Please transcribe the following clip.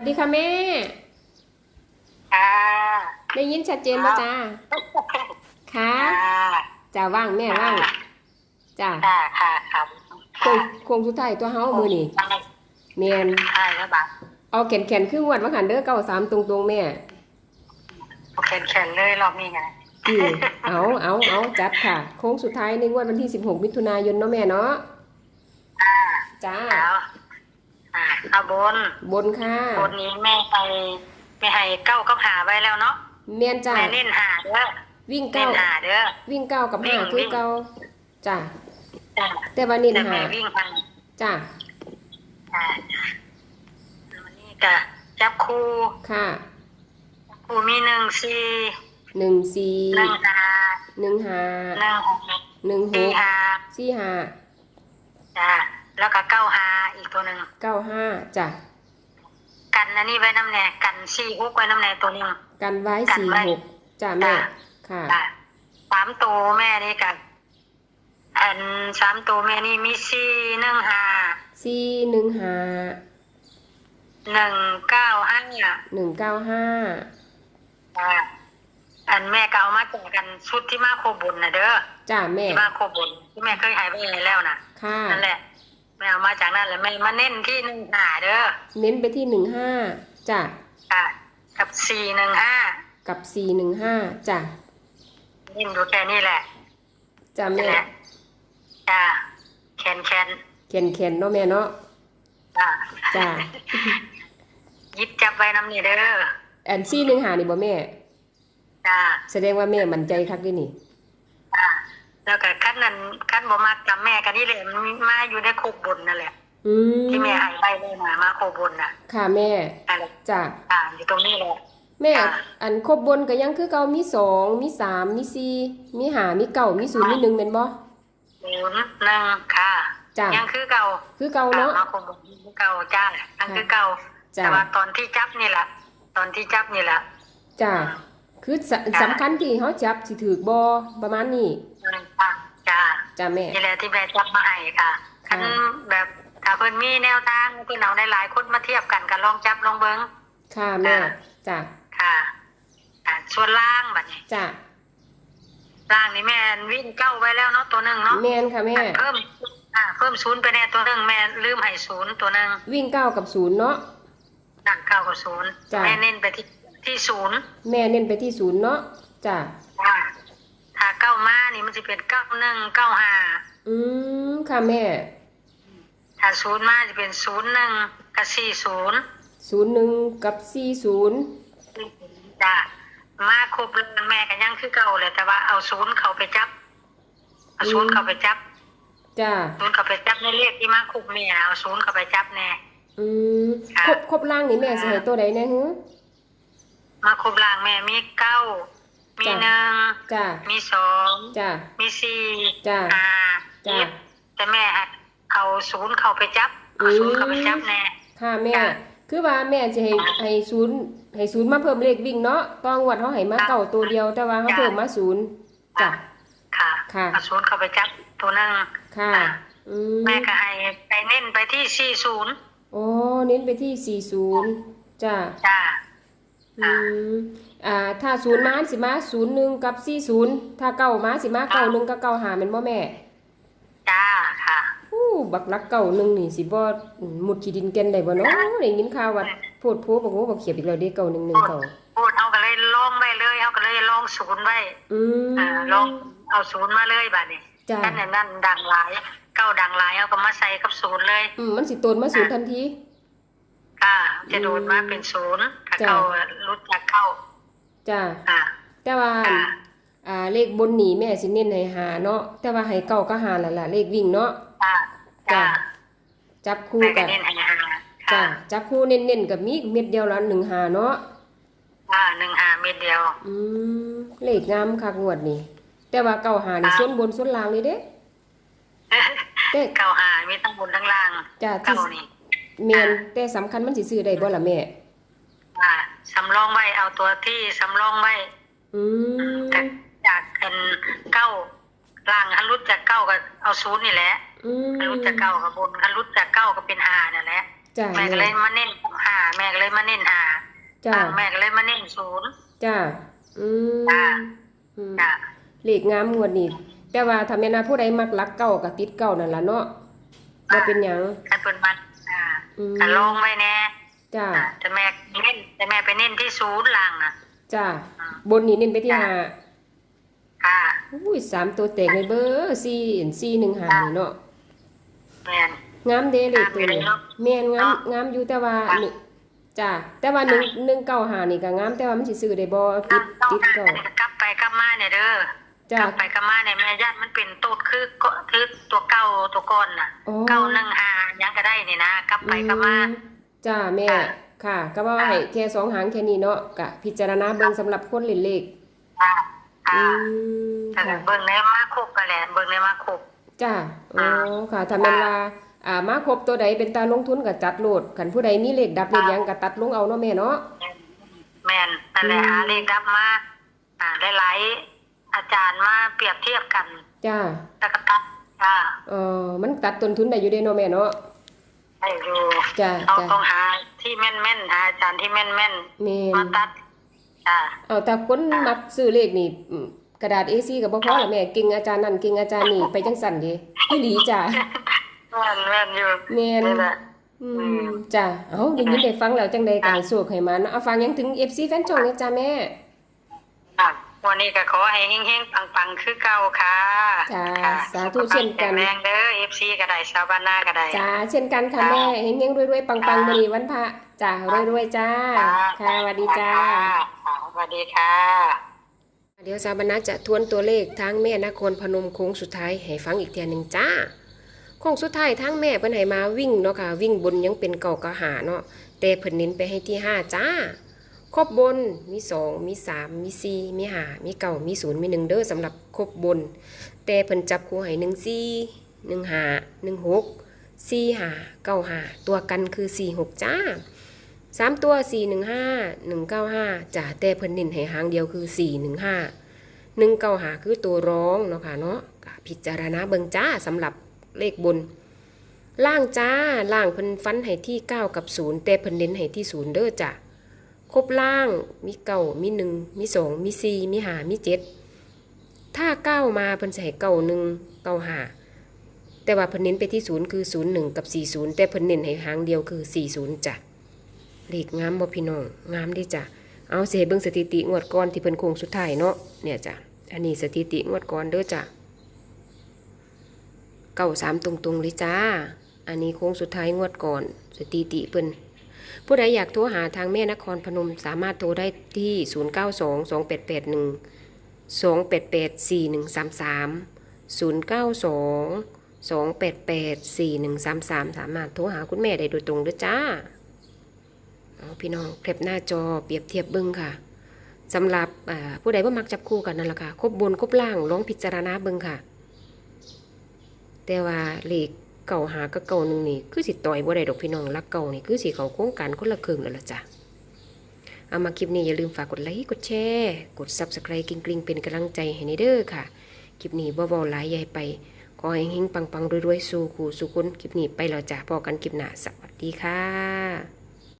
วัสดีค่ะแม่ ค่ะ ได้ยินชัดเจนป่ะจ้าค่ะค่ะจ้าว่างแม่ว่างจ้าค่ะค่ะครับโคงโคงสุดท้ายตัวเฮามือนี่เมียนใช่แล้วบักเอาแขนแขนๆครึ่งวันว่าหันเด้อเก้าสามตรงตรงๆแม่แขนแขนเลยรอบนี้ไงอือเอาเอาเอาจัดค่ะ โค้งสุดท้ายในงวดวันที่16มิถุนายนเนาะแม่เนาะอ่าจ้าแล้วอ่า เอาบน บนค่ะบนนี้แม่ให้แม่ให้เก้ากับหาไว้แล้วเนาะเมียนจ้าแม่เน้นหาเด้อวิ่งเน้เก้านหาเด้อวิ่งเก้ากับห้าวิ่งคือวิ่งเก้าจ้าจ้ะแต่ว่าเน้นแต่หาแม่วิ่งหาจ้าอ่าวันนี้ก็จับคู่ค่ะคู่มีหนึ่งสี่หนึ่งสี่หนึ่งห้าหนึ่งห้าหนึ่งหกหนึ่งหสี่กห้าสี่ห้าจ้ะแล้วก็เก้าห้าอีก ตัวหนึ่งเก้าห้าจ้ะกันอันนี้ไว้น้ำแหน่กันสี่ฮุกไว้น้ำแหน่ตัวหนึงกันไว้กันสี่ไว้หกจ้ะแม่จ้ะค่ะจ้ะสามตัวแม่นี่กันอันสามตัวแม่นี่มีสี่หนึ่งห้าสี่หนึ่งห้าหนึ่งเก้าห้าหนึ่งเก้าห้าจ้ะอันแม่ก็เอามาแจกกันชุดที่มาโคบุญนะเด้อจ้ะแม่ที่มาโคบุญที่แม่เคยใหายไปแล้วนะค่ะนั่นแหละ แม่เอามาจากนั่นแหละแม่มาเน้นที่หนึ่งหาเด้อเน้นไปที่หนึ่งห้าจ้ะค่ะกับสี่หนึ่งห้ากับสี่หนึ่งห้าจ้ะเน้นอยู่แค่นี้แหละจ้ะนั่นแม่แหละจ้ะแคนแคนเขียนเขียนเนาะแม่เนาะจ้ะจ้ะยิบจับไว้น้ำนี่เด้ออันสี่หนึ่งห้านี่บ่แม่จ้าแสดงว่าแม่มั่นใจคักเด้วยนี่จ้า แล้วก็ขั้นนั้นขั้นบ่มักกับแม่กันนี่แหละมันมาอยู่ในโคกบนนั่นแหละอืมที่แม่ใหายไปเลยมามาโคกบนน่ะค่ะแม่นั่นแหละจ้ะอ่าอยู่ตรงนี้แหละ แม่ค่ะอันครบบนก็ยังคือเก่ามีสองมีสามมีสี่มีห้ามีเก้ามีศูนย์มีหนึ่งเป็นบ่ศูนย์หนึ่งค่ะจ้ะยังคือเก่าคือเก่าเนาะ มาโคกบนคือเก่าจ้ายังคือเก่า จ้ะแต่ว่าตอนที่จับนี่แหละ ตอนที่จับนี่แหละจ้ะ คือสสำคัญที่เขาจับสิถือบอประมาณนี้อืมจ้าจ้าจ้ะแม่นี่แหละที่แม่จับมาให้ค่ะคันค่ะแบบถ้าเพิ่นมีแนวทางเพิ่นเอาในหลายๆคนมาเทียบกันก็ลองจับลองเบิ่งค่ะแม่อ่าจ้ะค่ะอ่าส่วนล่างบัดนี้จ้ะล่างนี่แม่วิ่งเก้าไว้แล้วเนาะตัวหนึ่งเนาะแม่นค่ะแม่เพิ่มอ่าเพิ่มศูนย์ไปแน่ตัวหนึ่งแม่ลืมให้ศูนย์ตัวหนึ่งวิ่งเก้ากับศูนย์เนาะดังเก้ากับศูนย์จ้ะแม่เน้นไปที่ ที่ศูนย์แม่เน้นไปที่ศูนย์เนาะจ้ะอ่าถ้าเก้ามานี่มันจะเป็นเก้าหนึ่งเก้าห้าอืมค่ะแม่ ถ้าศูนย์มาจะเป็นศูนย์หนึ่งกับสี่ศูนย์ศูนย์หนึ่งกับสี่ศูนย์จ้ะมาครบแล้วแม่ก็ยังคือเก่าเลยแต่ว่าเอาศูนย์เขาไปจับเอาศูนย์เขาไปจับจ้ะศูนย์เขาไปจับในเลขที่มาครบแม่เอาศูนย์เขาไปจับแน่อืมค่ะครบครบล่างนี่แม่สิให้ตัวใดแน่ฮึ มาครบล่างแม่มีเก้า มีจ้ะหนึ่งจ้ะมีสองจ้ะมีสี่จ้ะห้าจ้ะเจ็ดแต่แม่ให้เอาศูนย์เขาไปจับเอาอืมศูนย์เขาไปจับแน่ค่ะแม่จ้ะคือว่าแม่จะให้ให้ศูนย์ให้ศูนย์มาเพิ่มเลขวิ่งเนาะตอนวัดเขาให้มาจ้ะเก่าตัวเดียวแต่ว่าเขาจ้ะเพิ่มมาศูนย์จ้ะค่ะค่ะเอาศูนย์เขาไปจับตัวหนึงค่ะอะอืมแม่ก็ให้ไปเน้นไปที่สี่ศูนย์โอ้เน้นไปที่สี่ศูนย์จ้ะจ้า อืมอ่า ถ้าศูนย์มาสิมาศูนย์หนึ่งกับสี่ศูนย์ถ้าเก้ามาสิมาเก้าหนึ่งกับเก้าหาเป็นบ่แม่จ้าค่ะอู้บักลักเก้าหนึ่งนี่สิบ่อืมมุดขี้ดินเก่นได้บ่เนาะได้ยินข่าวว่าโพดโพบอกว่าบอกเขียบอีกแล้วเด้เก้าหนึ่งหนึ่งเก้าพูดเอาก็เลยลองไว้เลยเอาก็เลยลองศูนย์ไว้อืมอ่าลองเอาศูนย์มาเลยบัดนี้จ้ะนั่นน่ะนั่นดังหลายเก้าดังหลายเอาก็มาใส่กับศูนย์เลยอืมมันสิโตนมาศูนย์ทันทีค่ะจะโดดมาเป็นศูนย์ถ้าจ้ะ เก้ารู้จักเก้าจ้ะอ่าแต่ว่าค่ะอ่าเลขบนหนีแม่สิเน้นให้หาเนาะแต่ว่าให้เก้าก็หานั่นล่ะเลขวิ่งเนาะจ้าจ้ะจ้าจับคู่แม่ก็กันเน้นให้หาจ้ะค่ะจับคู่เน้นๆกับมีเม็ดเดียวละหนึ่งหาเนาะอ่าหนึ่งหาเม็ดเดียว อืมเลขงามคักงวดนี่แต่ว่าเก้าหานี่ค่ะส่วนบนส่วนล่างเลยเด้แต่เก้าหามีทั้งบนทั้งล่างจ้ะที่เก้านี่แม่นแต่สำคัญมันสิซื้อได้บ่ล่ะแม่ อ่าสำรองไว้เอาตัวที่สำรองไว้อืมจากจากเป็นเก้าล่างคันรุดจากเก้าก็เอาศูนย์นี่แหละอืมคันรุดจากเก้ากับบนคันรุดจากเก้าก็เป็นหานั่นแหละจ้าแม่ก็เลยมาเน้นหาแม่ก็เลยมาเน้นหาจ้าอ่าแม่ก็เลยมาเน้นศูนย์จ้าอืมจ้าอืมจ้าเลขงามงวดนี้แต่ว่าถ้าแม่นว่าผู้ใดมักลักเก่าก็ติดเก่านั่นล่ะเนาะบ่เป็นหยังคันเพิ่นมันอ่าอืมแต่ลงไว้แน่ จ้าอ่าแต่แม่เน้นแต่แม่ไปเน้นที่ศูนย์ล่างน่ะจ้าอ่าบนนี้เน้นไปที่ห้าค่ะอุ้ยสามตัวแตกเลยเบอร์สี่สี่หนึ่งหานี่เนาะแม่นงามเด้เลขตัวนี้งามอยู่เนาะแม่นงามเนาะงามอยู่แต่ว่าค่ะนี่จ้าแต่ว่าหนึ่งหนึ่งเก้าหานี่ก็งามแต่ว่ามันสิซื้อได้บ่ติดต้องติดหาเก่าอันนี้ก็กลับไปกลับมาเนี่ยเด้อจ้ากลับไปกลับมาเนี่ยแม่ญาติมันเป็นโตดคือก็คือตัวเก่าตัวก้อนน่ะอ๋อเก้าหนึ่งหายังก็ได้นี่นะกลับไปกลับมาอื จ้าแม่ ค่ะค่ะก็ว่าค่ะให้แค่สองหางแค่นี้เนาะกะพิจารณาเบิ่งสำหรับคนเล่นเลขค่ะอืค่ะมแต่ค่ะ เบิ่งในมาครบกันแหละเบิ่งในมาครบ จ้าอ๋อค่ะถ้าแม่นว่าอ่า มาครบตัวใดเป็นตาลงทุนก็จัดโหลดคันผู้ใดมีเลขดับเลขหยังก็ตัดลงเอาเนาะแม่เนาะ แม่นนั่นแหละอืมหาเลขดับมาอ่าหลายๆอาจารย์มาเปรียบเทียบกันจ้า แล้วก็ตัดค่ะเออมันตัดต้นทุนได้อยู่เด้เนาะแม่เนาะ ให้อยู่จ้าเราจ้าต้องหาที่แม่นๆหาอาจารย์ที่แม่นแม่ๆมานตัดจ้าเอาแต่คนมักซื้อเลขนี่อืมกระดาษ A4 ก็บ่พอละแม่เก่งอาจารย์นั่นเก่งอาจารย์นี่ไปจังสั่นเดิอีหลีจ้าแม่นแม่นอยู่แม่น นี่แหละ อือืมมจ้าเอ้าได้ยินได้ฟังแล้วจังได๋ก็ให้โชคให้มันเอาฟังหยังถึง FC แฟนช่องเนี่ยจ้าแม่อะ วันนี้ก็ขอให้เฮงๆปังๆ คือเก่าค่ะจ้าค่ะสาธุเช่นกันแข็งแรงเด้อ FC ก็ได้ชาวบ้านนาก็ได้จ้าเช่นกันค่ะแม่เฮงๆรวยๆปังๆมื้อนี้วันพระจ้ารวยๆจ้า ค่ะสวัสดีจ้าค่ะสวัสดีค่ะ เดี๋ยวสาบรรณะจะทวนตัวเลขทั้งแม่นครพนมโค้งสุดท้ายให้ฟังอีกเทียหนึ่งจ้าโค้งสุดท้ายทั้งแม่เพิ่นให้มาวิ่งเนาะค่ะวิ่งบนยังเป็นเก่ากะหาเนาะแต่เพิ่นเน้นไปให้ที่ห้าจ้า ครบบนมีสองมีสามมีสี่มีหามีเก้ามีศูนย์มีหนึ่งเด้อสำหรับครบบน แต่เพิ่นจับคู่ให้หนึ่งสี่หนึ่งห้าหนึ่งหกซีห้าเก้าห้าตัวกันคือสี่หกจ้าสามตัวสี่หนึ่งห้าหนึ่งเก้าห้าจ้าแต่เพิ่นเน้นให้หางเดียวคือสี่หนึ่งห้าหนึ่งเก้าหาคือตัวร้องเนาะค่ะเนาะพิจารณาเบิงจ้าสำหรับเลขบนล่างจ้าล่างเพิ่นฟันให้ที่เก้ากับศูนย์แต่เพิ่นเน้นให้ที่ศูนย์เด้อจ้ะ ครบล่างมีเก้ามีหนึ่งมีสองมีสี่มีหามีเจ็ดถ้าเก้ามาเพิ่นให้เก้าหนึ่งเก้าหาแต่ว่าเพิ่นเน้นไปที่ศูนย์คือศูนย์หนึ่งกับสี่ศูนย์แต่เพิ่นเน้นให้หางเดียวคือสี่ศูนย์จ้ะเลขงามบ่พี่น้องงามดีจ้ะเอาเสเบิ่งสถิติงวดก่อนที่เพิ่นโค้งสุดท้ายเนาะเนี่ยจ้ะอันนี้สถิติงวดก่อนเด้อจ้ะเก้าสามตรงๆเลยจ้า อันนี้โค้งสุดท้ายงวดก่อน สถิติเพิ่น ผู้ใดอยากโทรหาทางแม่นครพนมสามารถโทรได้ที่ 0 9 2 2 8 8 1 2 8 8 4 1 3 3 0 9 2 2 8 8 4 1 3 3 สามารถโทรหาคุณแม่ได้โดยตรงด้อจ้าเอพี่น้องแคปหน้าจอเปรียบเทียบเบิ้งค่ะสำหรับผู้ใดว่ามักจับคู่กันนั่นแหละค่ะ ครบบนครบล่างลองพิจารณาเบิ้งค่ะ แต่ว่าเลข เก่าหากับเก่าหนึ่งนี่คือสิต่อยบ่ได้ดอกพี่น้องรักเก่านี่คือสิเขาโค้งกันคนละครึ่งแล้วล่ะจ้ะเอามาคลิปนี้อย่าลืมฝากกดไลค์กดแชร์กด Subscribe กริ๊งๆเป็นกำลังใจให้ในเด้อค่ะ คลิปนี้บ่บ่หลายใหญ่ไปขอให้เฮงๆปังๆรวยๆสู่คู่สู่คนคลิปนี้ไปแล้วจ้ะพอกันคลิปหน้าสวัสดีค่ะ